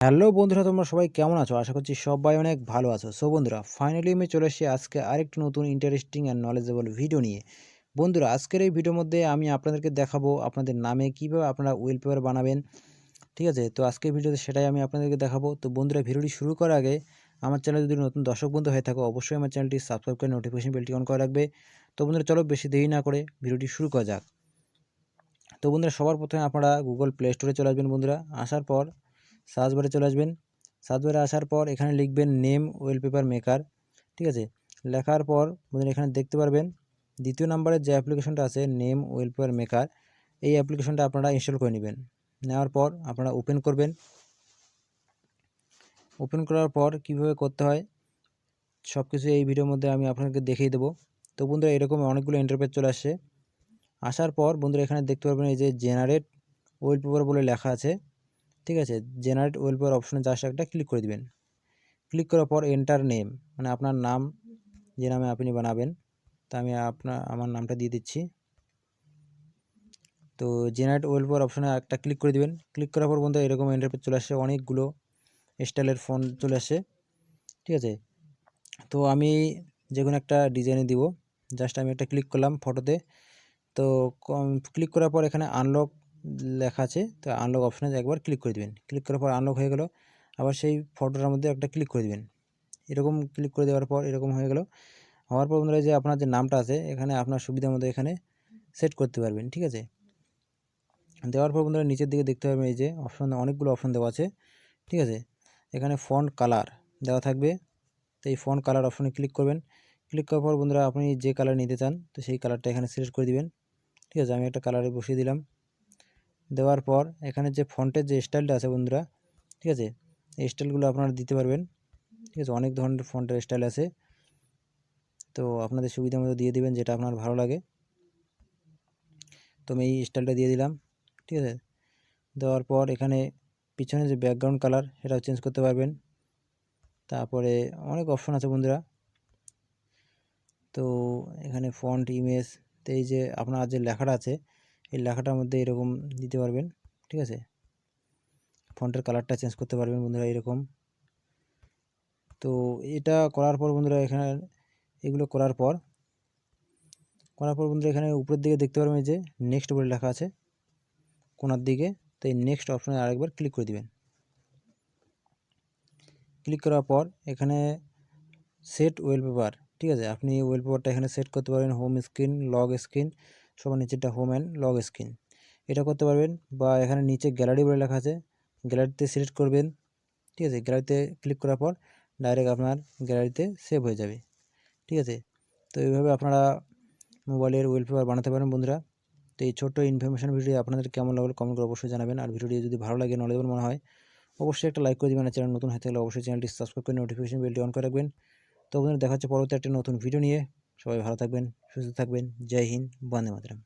Hello বন্ধুরা, তোমরা সবাই কেমন আছো? আশা করছি সবাই অনেক ভালো আছো। সো বন্ধুরা ফাইনালি আমি চলে এসেছি আজকে আরেকটি নতুন ইন্টারেস্টিং অ্যান্ড নলেজেবল ভিডিও নিয়ে। বন্ধুরা, আজকের এই ভিডিওর মধ্যে আমি আপনাদেরকে দেখাবো আপনাদের নামে কীভাবে আপনারা ওয়েল পেপার বানাবেন। ঠিক আছে? তো আজকের ভিডিওতে সেটাই আমি আপনাদেরকে দেখাবো। তো বন্ধুরা ভিডিওটি শুরু করার আগে আমার চ্যানেল যদি নতুন দর্শক বন্ধু হয়ে থাকো, অবশ্যই আমার চ্যানেলটি সাবস্ক্রাইব করে নোটিফিকেশন বেলটি অন করে রাখবে। তো বন্ধুরা, চলো বেশি দেরি না করে ভিডিওটি শুরু করা যাক। তো বন্ধুরা, সবার প্রথমে আপনারা গুগল প্লে স্টোরে চলে আসবেন বন্ধুরা। আসার পর সার্চ বারে চলে আসবেন। সার্চ বারে আসার পর এখানে লিখবেন নেম ওয়েলপেপার মেকার, ঠিক আছে? লেখার পর বন্ধুরা এখানে দেখতে পারবেন, দ্বিতীয় নাম্বারের যে অ্যাপ্লিকেশনটা আছে নেম ওয়েলপেপার মেকার, এই অ্যাপ্লিকেশনটা আপনারা ইনস্টল করে নেবেন। নেওয়ার পর আপনারা ওপেন করবেন। ওপেন করার পর কীভাবে করতে হয় সব কিছু এই ভিডিওর মধ্যে আমি আপনাকে দেখিয়ে দেবো। তো বন্ধুরা এরকম অনেকগুলো ইন্টারপেজ চলে আসছে। আসার পর বন্ধুরা এখানে দেখতে পারবেন এই যে জেনারেট ওয়েলপেপার বলে লেখা আছে। ঠিক আছে? জেনারেট ওয়েলপেপার অপশনে জাস্ট একটা ক্লিক করে দিবেন। ক্লিক করার পর এন্টার নেম মানে আপনার নাম, যে নামে আপনি বানাবেন, তা আমি আপনার আমার নামটা দিয়ে দিচ্ছি। তো জেনারেট ওয়েলপেপার অপশনে একটা ক্লিক করে দিবেন। ক্লিক করার পর বন্ধু এরকম ইন্টারপেজ চলে আসে, অনেকগুলো স্টাইলের ফোন চলে আসে। ঠিক আছে? তো আমি যে কোনো একটা ডিজাইনে দিব। জাস্ট আমি একটা ক্লিক করলাম ফটোতে তো। ক্লিক করার পর এখানে আনলক লেখা আছে, তো আনলক অপশানে একবার ক্লিক করে দেবেন। ক্লিক করার পর আনলক হয়ে গেল, আবার সেই ফটোটার মধ্যে একটা ক্লিক করে দেবেন। এরকম ক্লিক করে দেওয়ার পর এরকম হয়ে গেল। হওয়ার পর বন্ধুরা যে আপনার যে নামটা আছে, এখানে আপনার সুবিধা মতো এখানে সেট করতে পারবেন, ঠিক আছে? দেওয়ার পর বন্ধুরা নিচের দিকে দেখতে পাবেন এই যে অপশন অনেকগুলো অপশন দেওয়া আছে, ঠিক আছে? এখানে ফন্ট কালার দেওয়া থাকবে, তো এই ফন্ট কালার অপশনে ক্লিক করবেন। ক্লিক করার পর বন্ধুরা আপনি যে কালার নিতে চান, তো সেই কালারটা এখানে সিলেক্ট করে দিবেন, ঠিক আছে? আমি একটা কালারে বসিয়ে দিলাম। দেওয়ার পর এখানে যে ফন্টের যে স্টাইলটা আছে বন্ধুরা, ঠিক আছে? এই স্টাইলগুলো আপনারা দিতে পারবেন। ঠিক আছে? অনেক ধরনের ফন্টের স্টাইল আছে। তো আপনাদের সুবিধা মতো দিয়ে দিবেন যেটা আপনার ভালো লাগে। তো আমি এই স্টাইলটা দিয়ে দিলাম। ঠিক আছে? দেওয়ার পর এখানে পিছনে যে ব্যাকগ্রাউন্ড কালার সেটাও চেঞ্জ করতে পারবেন। তারপরে অনেক অপশন আছে বন্ধুরা। তো এখানে ফন্ট ইমেজ তো এই যে আপনার যে লেখাটা আছে এই লেখাটার মধ্যে এরকম দিতে পারবেন, ঠিক আছে? ফন্টের কালারটা চেঞ্জ করতে পারবেন বন্ধুরা এরকম। তো এটা করার পর বন্ধুরা এখানে, এগুলো করার পর করার পর বন্ধুরা এখানে উপরের দিকে দেখতে পারবেন যে নেক্সট বলে লেখা আছে, কোনার দিকে। তো এই নেক্সট অপশানে আরেকবার ক্লিক করে দিবেন। ক্লিক করার পর এখানে সেট ওয়েলপেপার ঠিক আছে? আপনি ওয়েলপেপারটা এখানে সেট করতে পারবেন হোম স্ক্রিন লগ স্ক্রিন সবার নিচেরটা হোম অ্যান্ড লগ স্ক্রিন এটা করতে পারবেন বা এখানে নিচে গ্যালারি বলে লেখা আছে। গ্যালারিতে সিলেক্ট করবেন, ঠিক আছে? গ্যালারিতে ক্লিক করার পর ডাইরেক্ট আপনার গ্যালারিতে সেভ হয়ে যাবে, ঠিক আছে? তো এইভাবে আপনারা মোবাইলের ওয়েলপেপার বানাতে পারেন বন্ধুরা। তো এই ছোট্ট ইনফরমেশন ভিডিও আপনাদের কেমন লাগল কমেন্ট করে অবশ্যই জানাবেন। আর ভিডিওটি যদি ভালো লাগে নলেজেবল মনে হয়, অবশ্যই একটা লাইক করে দেবেন। আর চ্যানেল নতুন হয়ে থাকলে অবশ্যই চ্যানেলটি সাবস্ক্রাইব করে নোটিফিকেশন বেলটি অন করে রাখবেন। তো বন্ধুরা, দেখা হচ্ছে পরবর্তী একটা নতুন ভিডিও নিয়ে। সবাই ভালো থাকবেন। সুস্থ থাকবেন জয় হিন্দ বন্দে মাতরম